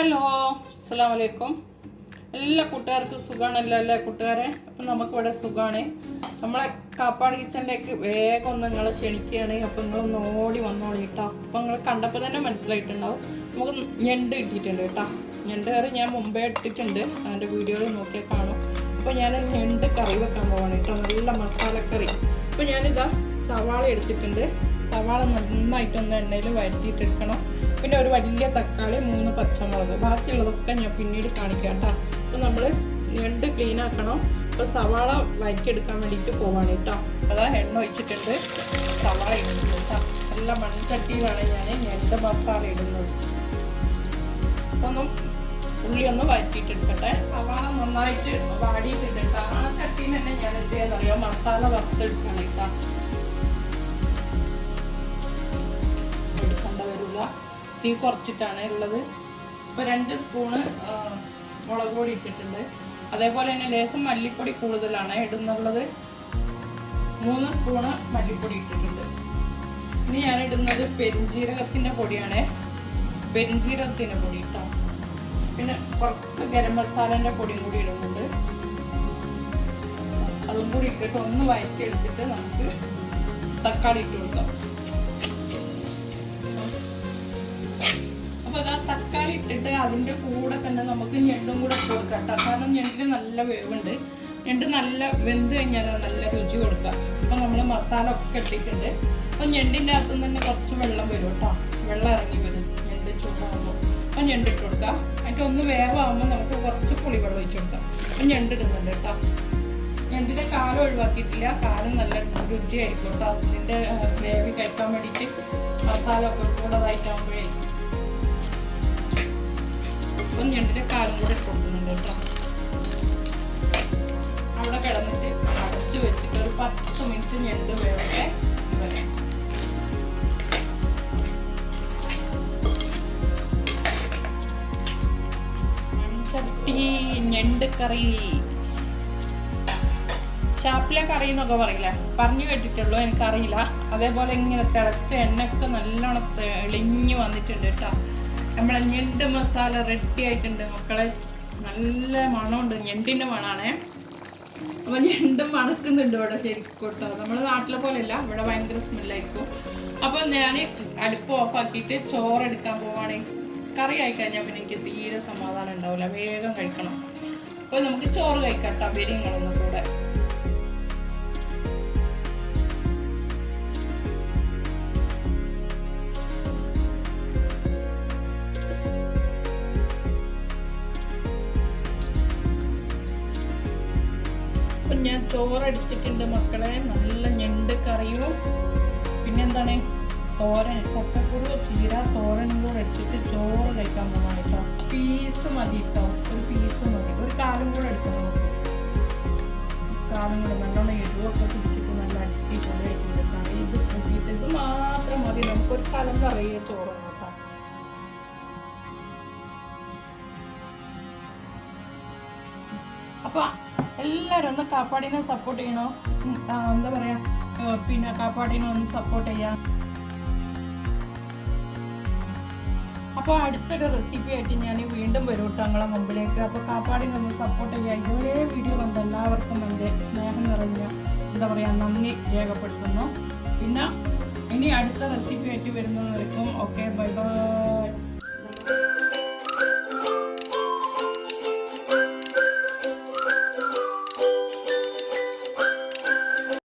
അസ്സലാമലൈക്കും. എല്ലാ കൂട്ടുകാർക്കും സുഖമാണല്ലോ എല്ലാ കൂട്ടുകാരെ? അപ്പം നമുക്കിവിടെ സുഖമാണ് നമ്മളെ കാപ്പാട് കിച്ചണിലേക്ക് വേഗം ഒന്ന് നിങ്ങളെ ക്ഷണിക്കുകയാണ്. അപ്പം നിങ്ങളൊന്ന് ഓടി വന്നോളി കേട്ടോ. അപ്പം നിങ്ങൾ കണ്ടപ്പോൾ തന്നെ മനസ്സിലായിട്ടുണ്ടാവും. നമുക്ക് ഞണ്ട് കിട്ടിയിട്ടുണ്ട് കേട്ടോ. ഞണ്ട് കറി ഞാൻ മുമ്പേ ഇട്ടിട്ടുണ്ട്. അതിന്റെ വീഡിയോയിൽ നോക്കിയാൽ കാണും. അപ്പോൾ ഞാൻ ഞണ്ട് കറി വെക്കാൻ പോവാണ് കേട്ടോ. നല്ല മസാലക്കറി. അപ്പോൾ ഞാനിതാ സവാള എടുത്തിട്ടുണ്ട്. സവാള നന്നായിട്ടൊന്ന് എണ്ണയിൽ വഴറ്റിയിട്ടെടുക്കണം. പിന്നെ ഒരു വലിയ തക്കാളി മൂന്ന് പച്ചമുളക് ബാക്കിയുള്ളതൊക്കെ ഞാൻ പിന്നീട് കാണിക്കാം കേട്ടോ. അപ്പോൾ നമ്മൾ ഞണ്ട് ക്ലീൻ ആക്കണം. അപ്പോൾ സവാള വഴറ്റിയെടുക്കാൻ വേണ്ടിയിട്ട് പോവാണ് കേട്ടോ. അതാ എണ്ണ ഒഴിച്ചിട്ടുണ്ട്. സവാള ഇടുന്നത് കേട്ടോ. നല്ല മൺചട്ടിയിലാണ് ഞാൻ ഞണ്ട് മസാല ഇടുന്നത്. ഒന്ന് ഉള്ളി ഒന്ന് വഴറ്റിയിട്ടെടുക്കട്ടെ സവാള നന്നായിട്ട് വാടിയിട്ടിട്ടുണ്ട് ആ ചട്ടിയിൽ തന്നെ ഞാൻ എന്ത് ചെയ്യാന്നറിയാം? മസാല വറുത്തെടുക്കണം കേട്ടോ. തീ കുറച്ചിട്ടാണ് ഉള്ളത്. ഇപ്പോൾ രണ്ട് സ്പൂണ് മുളക് പൊടി ഇട്ടിട്ടുണ്ട്. അതേപോലെ തന്നെ ലേശം മല്ലിപ്പൊടി കൂടുതലാണ് ഇടുന്നുള്ളത്. മൂന്ന് സ്പൂണ് മല്ലിപ്പൊടി ഇട്ടിട്ടുണ്ട്. ഇനി ഞാൻ ഇടുന്നത് പെരിഞ്ജീരകത്തിന്റെ പൊടിയാണ്. പെരിഞ്ജീരകത്തിന്റെ പൊടി കേട്ടോ പിന്നെ കുറച്ച് ഗരം മസാലന്റെ പൊടിയും കൂടി ഇടുന്നുണ്ട്. അതും കൂടി ഇട്ടിട്ട് ഒന്ന് വഴറ്റിയെടുത്തിട്ട് നമുക്ക് തക്കാളി ഇട്ട് കൊടുക്കാം. അതാ തക്കാളി ഇട്ടിട്ട് അതിന്റെ കൂടെ തന്നെ നമുക്ക് ഞെണ്ടും കൂടെ കൊടുക്കാം കേട്ടോ. കാരണം ഞെണ്ടിന് നല്ല വേവുണ്ട്. ഞണ്ട് നല്ല വെന്ത് കഴിഞ്ഞാൽ നല്ല രുചി കൊടുക്കാം. അപ്പൊ നമ്മൾ മസാല ഒക്കെ ഇട്ടിട്ടുണ്ട്. അപ്പൊ ഞെണ്ടിന്റെ അകത്തു തന്നെ കുറച്ച് വെള്ളം വരും കേട്ടോ. വെള്ളം ഇറങ്ങി വരും. ഞണ്ട് ചൂടാകുമ്പോൾ അപ്പൊ ഞണ്ട് ഇട്ട് കൊടുക്കാം. അതിന്റെ ഒന്ന് വേവാകുമ്പോൾ നമുക്ക് കുറച്ച് പുളിവെള്ളം ഒഴിച്ച് കൊടുക്കാം. അപ്പൊ ഞണ്ട് ഇടുന്നുണ്ട് കേട്ടോ. ഞെണ്ടിന്റെ കാലം ഒഴിവാക്കിയിട്ടില്ല. കാലം നല്ല രുചിയായിരിക്കും കേട്ടോ. അതിന്റെ ഗ്രേവി കഴിക്കാൻ വേണ്ടിയിട്ട് മസാല ഒക്കെ കൂടുതലായിട്ടാകുമ്പോഴേ കാലും കൂടെ കൊടുക്കുന്നുണ്ട് കേട്ടോ. അവിടെ കിടന്നിട്ട് അടച്ച് വെച്ചിട്ട് ഒരു പത്ത് മിനിറ്റ് ഞണ്ട് വരെ. മൺചട്ടി ഞണ്ട് കറി. ഷാപ്പിലെ കറി എന്നൊക്കെ പറയില്ല? പറഞ്ഞു കേട്ടിട്ടുള്ളൂ എനിക്കറിയില്ല. അതേപോലെ ഇങ്ങനെ തിളച്ച എണ്ണയൊക്കെ നല്ലോണം തെളിഞ്ഞു വന്നിട്ടുണ്ട് കേട്ടോ. നമ്മളെ ഞണ്ട് മസാല റെഡി ആയിട്ടുണ്ട് മക്കളെ. നല്ല മണമുണ്ട് ഞണ്ടിന്റെ മണാണേ. അപ്പൊ ഞണ്ട് മണക്കുന്നുണ്ട് ഇവിടെ ശരിക്കും കേട്ടോ നമ്മുടെ നാട്ടിലെ പോലെയല്ല ഇവിടെ ഭയങ്കര സ്മെല്ലായിരിക്കും. അപ്പോൾ ഞാൻ അടുപ്പ് ഓഫാക്കിയിട്ട് ചോറ് എടുക്കാൻ പോവാണ്. കറി ആയി കഴിഞ്ഞാൽ പിന്നെ എനിക്ക് തീരെ സമാധാനം ഉണ്ടാവില്ല. വേഗം കഴിക്കണം. അപ്പോൾ നമുക്ക് ചോറ് കഴിക്കാം കേട്ടോ കൂടെ. അപ്പം ഞാൻ ചോറടിച്ചിട്ടുണ്ട് മക്കളെ. നല്ല ഞണ്ട് കറിയും. പിന്നെ എന്താണ് തോരൻ. ചക്കക്കുരു ചീര തോരനും കൂടെ അടിച്ചിട്ട് ചോറ് കഴിക്കാൻ പോകണം കേട്ടോ. പീസ് മതി കേട്ടോ. ഒരു പീസ് മതി. ഒരു കാലും കൂടെ എടുക്കണം നമുക്ക്. കാലും കൂടെ നല്ലോണം എരിവൊക്കെ പിടിച്ചിട്ട് നല്ല അടിപൊളിയായിട്ടുണ്ട് കറി ഇത് കൂട്ടിയിട്ട് ഇത് മാത്രം മതി. നമുക്കൊരു കലം കറിയ ചോറ് അപ്പൊ എല്ലാവരും ഒന്ന് കാപ്പാടിനെ സപ്പോർട്ട് ചെയ്യണോ? എന്താ പറയുക പിന്നെ കാപ്പാടിനെ ഒന്ന് സപ്പോർട്ട് ചെയ്യാം അപ്പോൾ അടുത്തൊരു റെസിപ്പി ആയിട്ട് ഞാൻ വീണ്ടും വരും കേട്ടോ മുമ്പിലേക്ക്. അപ്പോൾ കാപ്പാടിനെ ഒന്ന് സപ്പോർട്ട് ചെയ്യാം ഇതുവരെ വീഡിയോ കണ്ട എല്ലാവർക്കും എന്റെ സ്നേഹം നിറഞ്ഞ എന്താ പറയുക നന്ദി രേഖപ്പെടുത്തുന്നു. പിന്നെ ഇനി അടുത്ത റെസിപ്പി ആയിട്ട് വരുന്നവർക്കും ഓക്കെ ബൈ ബൈ